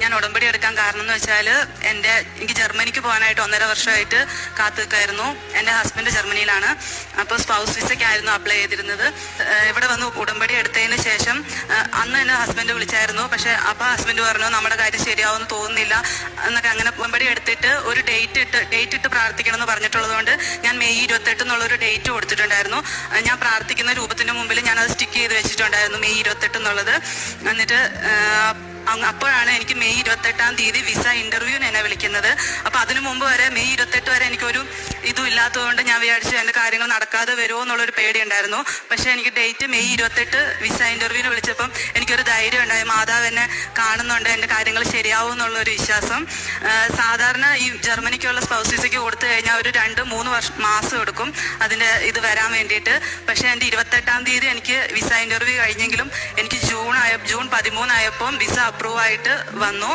ഞാൻ ഉടമ്പടി എടുക്കാൻ കാരണം എന്ന് വെച്ചാൽ എന്റെ എനിക്ക് ജർമ്മനിക്ക് പോകാനായിട്ട് ഒന്നര വർഷമായിട്ട് കാത്തു നിൽക്കായിരുന്നു എന്റെ ഹസ്ബൻഡ് ജർമ്മനിയിലാണ്. അപ്പോൾ സ്പൗസ് വിസയ്ക്കായിരുന്നു അപ്ലൈ ചെയ്തിരുന്നത്. ഇവിടെ വന്ന് ഉടമ്പടി എടുത്തതിന് ശേഷം അന്ന് എന്നെ ഹസ്ബൻഡ് വിളിച്ചായിരുന്നു. പക്ഷേ അപ്പോൾ ഹസ്ബൻഡ് പറഞ്ഞു നമ്മുടെ കാര്യം ശരിയാവുമെന്ന് തോന്നുന്നില്ല. എന്നൊക്കെ അങ്ങനെ ഉടമ്പടി എടുത്തിട്ട് ഒരു ഡേറ്റ് ഇട്ട് ഡേറ്റ് ഇട്ട് പ്രാർത്ഥിക്കണം എന്ന് പറഞ്ഞിട്ടുള്ളതുകൊണ്ട് ഞാൻ മെയ് ഇരുപത്തെട്ട് എന്നുള്ളൊരു ഡേറ്റ് കൊടുത്തിട്ടുണ്ടായിരുന്നു. ഞാൻ പ്രാർത്ഥിക്കുന്ന രൂപത്തിന് മുമ്പിൽ ഞാൻ അത് സ്റ്റിക്ക് ചെയ്ത് വെച്ചിട്ടുണ്ടായിരുന്നു മെയ് ഇരുപത്തെട്ട് എന്നുള്ളത്. എന്നിട്ട് അപ്പോഴാണ് എനിക്ക് മെയ് ഇരുപത്തെട്ടാം തീയതി വിസ ഇന്റർവ്യൂവിന് എന്നെ വിളിക്കുന്നത്. അപ്പൊ അതിനു മുമ്പ് വരെ മെയ് ഇരുപത്തെട്ട് വരെ എനിക്കൊരു ഇതും ഇല്ലാത്തതുകൊണ്ട് ഞാൻ വിചാരിച്ചു എന്റെ കാര്യങ്ങൾ നടക്കാതെ വരുമോ എന്നുള്ളൊരു പേടി ഉണ്ടായിരുന്നു പക്ഷെ എനിക്ക് ഡേറ്റ് മെയ് ഇരുപത്തെട്ട് വിസ ഇന്റർവ്യൂവിന് വിളിച്ചപ്പം എനിക്കൊരു ധൈര്യം ഉണ്ടായി. മാതാവ് എന്നെ കാണുന്നുണ്ട് എന്റെ കാര്യങ്ങൾ ശരിയാവും എന്നുള്ളൊരു വിശ്വാസം. സാധാരണ ഈ ജർമ്മനിക്കുള്ള സ്പൗസ് കൊടുത്തു കഴിഞ്ഞാൽ ഒരു രണ്ട് മൂന്ന് വർഷം മാസം എടുക്കും അതിന്റെ ഇത് വരാൻ വേണ്ടിയിട്ട്. പക്ഷേ എന്റെ ഇരുപത്തെട്ടാം തീയതി എനിക്ക് വിസ ഇന്റർവ്യൂ കഴിഞ്ഞെങ്കിലും എനിക്ക് ജൂൺ ആയ ജൂൺ പതിമൂന്നായപ്പം വിസ അപ്രൂവ് ആയിട്ട് വന്നു.